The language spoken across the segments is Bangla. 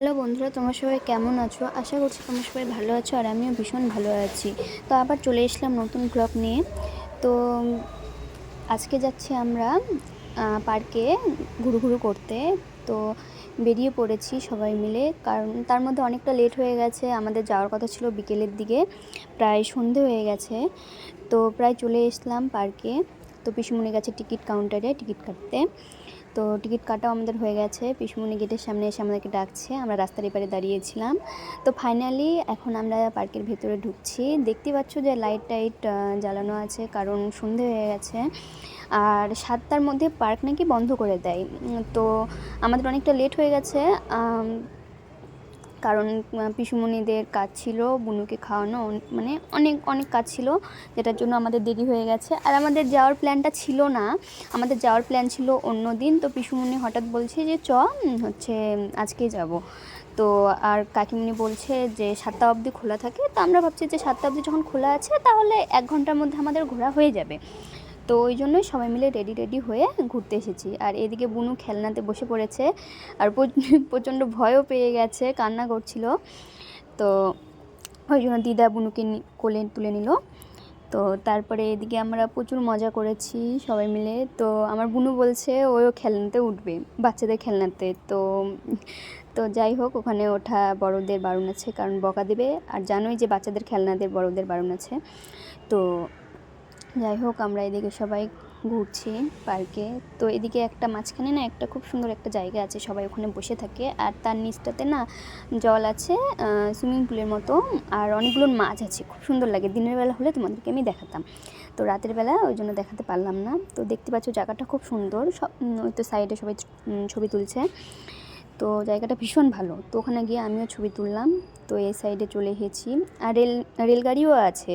হ্যালো বন্ধুরা, তোমরা সবাই কেমন আছো? আশা করছি তোমরা সবাই ভালো আছো আর আমিও ভীষণ ভালো আছি। তো আবার চলে এসলাম নতুন ব্লগ নিয়ে। তো আজকে যাচ্ছি আমরা পার্কে ঘুরু ঘুরু করতে। তো বেরিয়ে পড়েছি সবাই মিলে, কারণ তার মধ্যে অনেকটা লেট হয়ে গেছে। আমাদের যাওয়ার কথা ছিল বিকেলের দিকে, প্রায় সন্ধে হয়ে গেছে। তো প্রায় চলে এসলাম পার্কে। তো পিসুমণি গেছে টিকিট কাউন্টারে টিকিট কাটতে। তো টিকিট কাটাও আমাদের হয়ে গেছে। পিসমনি গেটের সামনে এসে আমাদেরকে ডাকছে। আমরা রাস্তার এপারে দাঁড়িয়েছিলাম। তো ফাইনালি এখন আমরা পার্কের ভেতরে ঢুকছি। দেখতে পাচ্ছ যে লাইট টাইট জ্বালানো আছে, কারণ সন্ধে হয়ে গেছে। আর সাতটার মধ্যে পার্ক নাকি বন্ধ করে দেয়। তো আমাদের অনেকটা লেট হয়ে গেছে। কারণ পিসুমণিদের কাজ ছিল বুনুকে খাওয়ানো মানে অনেক অনেক কাজ ছিল যেটার জন্য আমাদের দেরি হয়ে গেছে। আর আমাদের যাওয়ার প্ল্যানটা ছিল না। আমাদের যাওয়ার প্ল্যান ছিল অন্য দিন। তো পিসুমণি হঠাৎ বলছে যে চ হচ্ছে উম, আজকেই যাব। তো আর কাকিমণি বলছে যে সাতটা অবধি খোলা থাকে। তো আমরা ভাবছি যে সাতটা অবধি যখন খোলা আছে তাহলে এক ঘণ্টার মধ্যে আমাদের ঘোরা হয়ে যাবে। তো ওই জন্যই সবাই মিলে রেডি রেডি হয়ে ঘুরতে এসেছি। আর এদিকে বুনু খেলনাতে বসে পড়েছে আর প্রচ- প্রচণ্ড ভয়ও পেয়ে গেছে, কান্না করছিল। তো ওই জন্য দিদা বুনুকে কোলে তুলে নিল। তো তারপরে এদিকে আমরা প্রচুর মজা করেছি সবাই মিলে। তো আমার বুনু বলছে ওও খেলনাতে উঠবে, বাচ্চাদের খেলনাতে। তো তো যাই হোক, ওখানে ওঠা বড়দের বারণ আছে, কারণ বকা দেবে। আর জানোই যে বাচ্চাদের খেলনাদের বড়দের বারণ আছে। তো যাই হোক, আমরা এদিকে সবাই ঘুরছি পার্কে। তো এদিকে একটা মাঝখানে না একটা খুব সুন্দর একটা জায়গা আছে, সবাই ওখানে বসে থাকে। আর তার নিচটাতে না জল আছে সুইমিং পুলের মতো, আর অনেকগুলো মাছ আছে, খুব সুন্দর লাগে। দিনের বেলা হলে তোমাদেরকে আমি দেখাতাম। তো রাতের বেলা ওই জন্য দেখাতে পারলাম না। তো দেখতে পাচ্ছ জায়গাটা খুব সুন্দর, সব ওই তো সাইডে সবাই ছবি তুলছে। তো জায়গাটা ভীষণ ভালো। তো ওখানে গিয়ে আমিও ছবি তুললাম। তো এই সাইডে চলে এসেছি। আর রেল, রেলগাড়িও আছে।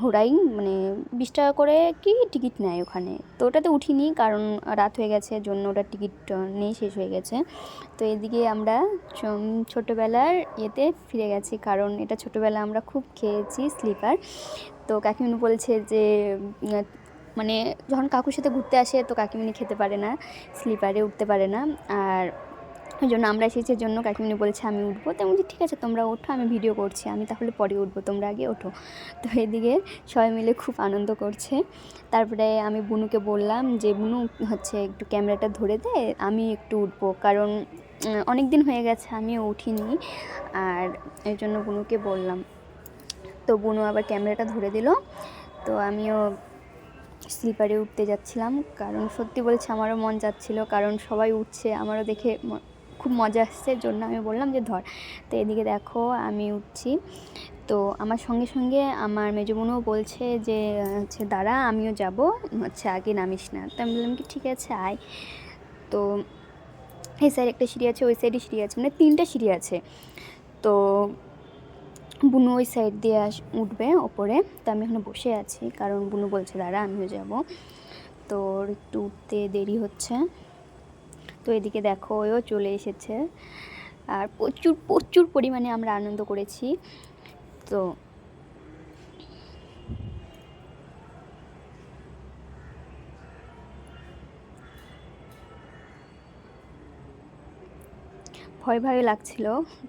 ঘোড়াই মানে বিশ টাকা করে কি টিকিট নেয় ওখানে? তো ওটাতে উঠিনি কারণ রাত হয়ে গেছে, জন্য ওটা টিকিট নেই, শেষ হয়ে গেছে। তো এদিকে আমরা ছোটোবেলার ইয়েতে ফিরে গেছি কারণ এটা ছোটোবেলা আমরা খুব খেয়েছি, স্লিপার। তো কাকিমণি বলছে যে মানে যখন কাকুর সাথে ঘুরতে আসে তো কাকিমণি খেতে পারে না, স্লিপারে উঠতে পারে না। আর ওই জন্য আমরা এসেছি, এর জন্য কাকিমণি বলছে, আমি উঠবো। তো বলছি, ঠিক আছে, তোমরা ওঠো, আমি ভিডিও করছি। আমি তাহলে পরে উঠবো, তোমরা আগে ওঠো। তো এদিকে সবাই মিলে খুব আনন্দ করছে। তারপরে আমি বুনুকে বললাম যে, বুনু, হচ্ছে একটু ক্যামেরাটা ধরে দে, আমি একটু উঠবো। কারণ অনেক দিন হয়ে গেছে, আমিও উঠিনি। আর এই জন্য বুনুকে বললাম। তো বুনু আবার ক্যামেরাটা ধরে দিল। তো আমিও স্লিপারে উঠতে যাচ্ছিলাম। কারণ সত্যি বলছে, আমারও মন যাচ্ছিল কারণ সবাই উঠছে, আমারও দেখে খুব মজা আসছে, এর জন্য আমি বললাম যে ধর। তো এদিকে দেখো, আমি উঠছি। তো আমার সঙ্গে সঙ্গে আমার মেজো বোনও বলছে যে, হচ্ছে দাঁড়া, আমিও যাব। হচ্ছে আগে নামিস না। তো আমি বললাম কি, ঠিক আছে, আয়। তো এই সাইড একটা সিঁড়ি আছে, ওই সাইডে সিঁড়ি আছে মানে তিনটা সিঁড়ি আছে। তো বুনু ওই সাইড দিয়ে আস, উঠবে ওপরে। তো আমি এখানে বসে আছি, কারণ বুনু বলছে, দাঁড়া, আমিও যাব। তো ওর একটু উঠতে দেরি হচ্ছে। তো এদিকে দেখো ওও চলে এসেছে। আর প্রচুর প্রচুর পরিমাণে আমরা আনন্দ করেছি। তো ভয় ভয় লাগছিল,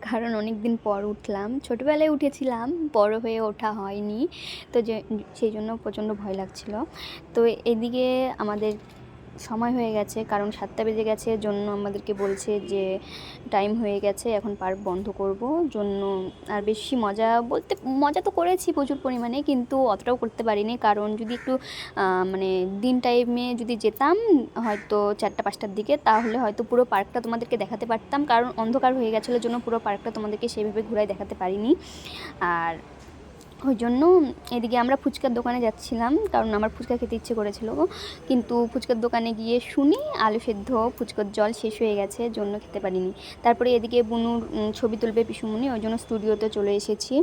কারণ অনেক দিন পর উঠলাম। ছোটোবেলায় উঠেছিলাম, বড় হয়ে ওঠা হয়নি, তো যে, সেই জন্য প্রচণ্ড ভয় লাগছিল। তো এদিকে আমাদের সময় হয়ে গেছে, কারণ সাতটা বেজে গেছে, জন্য আমাদেরকে বলছে যে টাইম হয়ে গেছে, এখন পার্ক বন্ধ করব, জন্য আর বেশি মজা বলতে, মজা তো করেছি প্রচুর পরিমাণে, কিন্তু অতটাও করতে পারিনি, কারণ যদি একটু মানে দিন টাইমে যদি যেতাম, হয়তো চারটা, পাঁচটার দিকে, তাহলে হয়তো পুরো পার্কটা তোমাদেরকে দেখাতে পারতাম, কারণ অন্ধকার হয়ে গেছিল, জন্য পুরো পার্কটা তোমাদেরকে সেভাবে ঘুরাই দেখাতে পারিনি। আর ওই জন্য এদিকে আমরা ফুচকার দোকানে যাচ্ছিলাম, কারণ আমার ফুচকা খেতে ইচ্ছে করেছিল কিন্তু ফুচকার দোকানে গিয়ে শুনি আলু সেদ্ধ, ফুচকার জল শেষ হয়ে গেছে, জন্য খেতে পারিনি। তারপরে এদিকে বুনুর ছবি তুলবে পিসুমনি ওই জন্য স্টুডিওতে চলে এসেছি।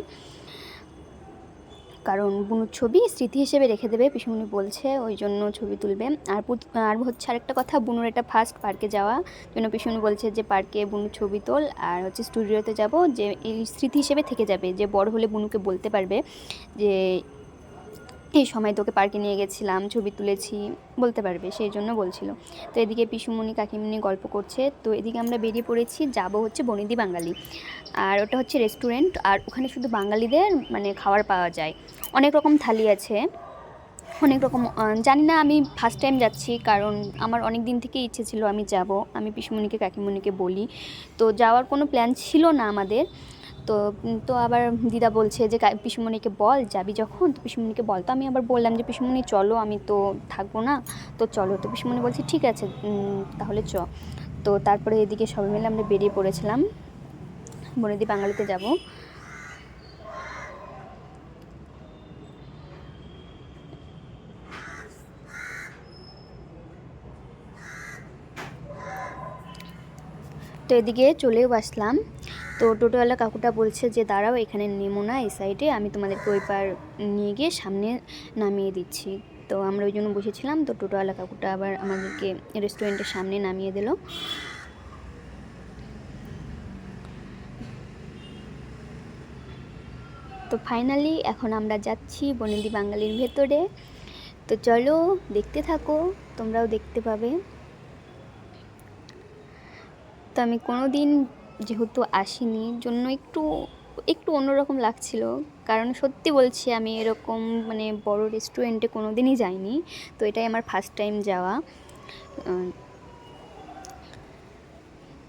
কারণ বুনুর ছবি স্মৃতি হিসেবে রেখে দেবে, পিসুমণি বলছে, ওই জন্য ছবি তুলবে। আর আর হচ্ছে আরেকটা কথা, বুনুর এটা ফার্স্ট পার্কে যাওয়া। জন্য পিসুমণি বলছে যে পার্কে বুনুর ছবি তোল। আর হচ্ছে স্টুডিওতে যাব, যে এই স্মৃতি হিসেবে থেকে যাবে, যে বড় হলে বুনুকে বলতে পারবে যে এই সময় তোকে পার্কে নিয়ে গেছিলাম, ছবি তুলেছি, বলতে পারবে, সেই জন্য বলছিল। তো এদিকে পিসুমণি কাকিমণি গল্প করছে, তো এদিকে আমরা বেরিয়ে পড়েছি, যাব হচ্ছে বনিদি বাঙালি। আর ওটা হচ্ছে রেস্টুরেন্ট আর ওখানে শুধু বাঙালিদের মানে খাবার পাওয়া যায়। অনেক রকম থালি আছে, অনেক রকম জানি না আমি ফার্স্ট টাইম যাচ্ছি, কারণ আমার অনেক দিন থেকে ইচ্ছে ছিল আমি যাব। আমি পিসুমণিকে, কাকিমণিকে বলি। তো যাওয়ার কোনো প্ল্যান ছিল না আমাদের তো তো আবার দিদা বলছে যে পিসুমণিকে বল, যাবি যখন? তো পিসুমণিকে বল। তো আমি আবার বললাম যে, পিসুমণি, চলো, আমি তো থাকব না। তো চলো, তো পিসুমণি বলছে, ঠিক আছে তাহলে চ। তো তারপরে এদিকে সবাই মিলে আমরা বেরিয়ে পড়েছিলাম। বনেদি বাঙালিতে যাব। তো এদিকে চলেও আসলাম। তো টোটোওয়ালা কাকুটা বলছে যে, দাঁড়াও, এখানে নেমো না, এই সাইডে আমি তোমাদেরকে ওই পার নিয়ে গিয়ে সামনে নামিয়ে দিচ্ছি। তো আমরা ওই জন্য বসেছিলাম। তো টোটোওয়ালা কাকুটা আবার আমাদেরকে রেস্টুরেন্টের সামনে নামিয়ে দিল। তো ফাইনালি এখন আমরা যাচ্ছি বনেদি বাঙালির ভেতরে। তো চলো, দেখতে থাকো, তোমরাও দেখতে পাবে। তো আমি কোনো দিন যেহেতু আসিনি, জন্য একটু একটু অন্যরকম লাগছিল। কারণ সত্যি বলছি, আমি এরকম মানে বড় রেস্টুরেন্টে কোনো দিনই যাইনি, তো এটাই আমার ফার্স্ট টাইম যাওয়া।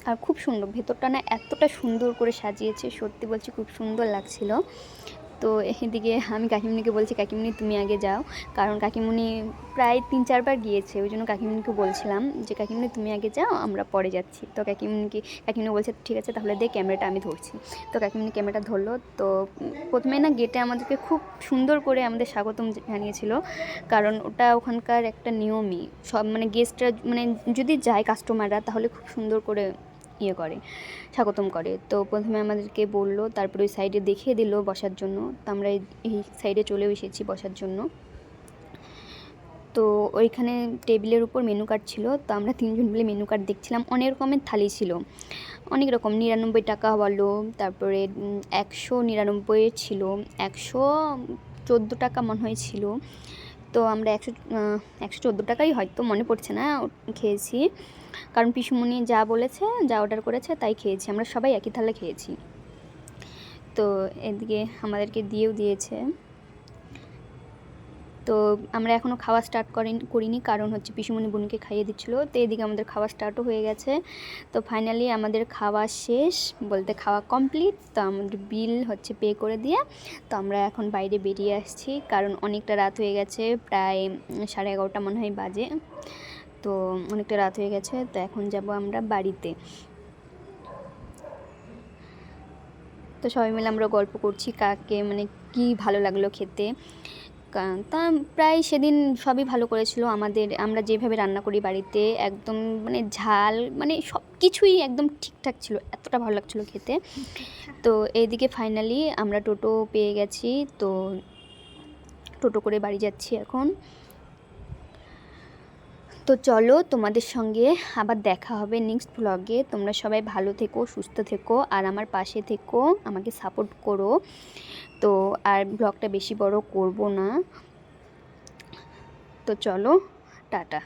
আর খুব সুন্দর, ভেতরটা না এতটা সুন্দর করে সাজিয়েছে, সত্যি বলছি খুব সুন্দর লাগছিল। তো এদিকে আমি কাকিমুনিকে বলছি কাকিমুনি তুমি আগে যাও। কারণ কাকিমুনি প্রায় তিন, চারবার গিয়েছে, ওই জন্য কাকিমুনিকে বলছিলাম যে কাকিমুনি তুমি আগে যাও, আমরা পরে যাচ্ছি। তো কাকিমুনিকে কাকিমুনি বলছে, ঠিক আছে, তাহলে দে, ক্যামেরাটা আমি ধরছি। তো কাকিমুনি ক্যামেরাটা ধরলো। তো প্রথমে না গেটে আমাদেরকে খুব সুন্দর করে আমাদের স্বাগতম জানিয়েছিল, কারণ ওটা ওখানকার একটা নিয়মই। সব মানে গেস্টরা মানে যদি যায় কাস্টমাররা তাহলে খুব সুন্দর করে ইয়ে করে, স্বাগতম করে। তো প্রথমে আমাদেরকে বলল, তারপরে ওই সাইডে দেখিয়ে দিল বসার জন্য। তো আমরা এই- সাইডে চলেও এসেছি বসার জন্য। তো ওইখানে টেবিলের উপর মেনু কার্ড ছিল। তো আমরা তিনজন মিলে মেনু কার্ড দেখছিলাম। অনেক রকমের থালি ছিল। অনেক রকম, নিরানব্বই টাকা বলো, তারপরে একশো নিরানব্বই ছিল। একশো চোদ্দ টাকা মনে হয় ছিল। তো আমরা একশো একশো চোদ্দ টাকাই হয়তো মনে পড়ছে না, খেয়েছি। কারণ পিসুমণি যা বলেছে, যা অর্ডার করেছে, তাই খেয়েছি। আমরা সবাই একই থালে খেয়েছি। তো এদিকে আমাদেরকে দিয়েও দিয়েছে। তো আমরা এখনও খাওয়া স্টার্ট করিনি করিনি। কারণ হচ্ছে পিসুমণি বোনকে খাইয়ে দিচ্ছিল। তো এদিকে আমাদের খাওয়া স্টার্টও হয়ে গেছে। তো ফাইনালি আমাদের খাওয়া শেষ। বলতে খাওয়া কমপ্লিট তো আমাদের বিল হচ্ছে পে করে দিয়ে। তো আমরা এখন বাইরে বেরিয়ে আসছি। কারণ অনেকটা রাত হয়ে গেছে। প্রায় সাড়ে এগারোটা মনে হয় বাজে। তো অনেকটা রাত হয়ে গেছে, তো এখন যাব আমরা বাড়িতে। তো সবাই মিলে আমরা গল্প করছি কাকে মানে কি ভালো লাগল খেতে। তা প্রায় সেদিন সবই ভালো করেছিল আমাদের। আমরা যেভাবে রান্না করি বাড়িতে, একদম মানে ঝাল মানে সব কিছুই একদম ঠিকঠাক ছিল, এতটা ভালো লাগছিল খেতে। তো এইদিকে ফাইনালি আমরা টোটো পেয়ে গেছি, তো টোটো করে বাড়ি যাচ্ছি এখন। তো চলো তোমাদের সঙ্গে আবার দেখা হবে নেক্সট ব্লগে তোমরা সবাই ভালো থেকো, সুস্থ থেকো, আর আমার পাশে থেকো, আমাকে সাপোর্ট করো। তো আর ব্লগটা বেশি বড় করব না। তো চলো, টাটা।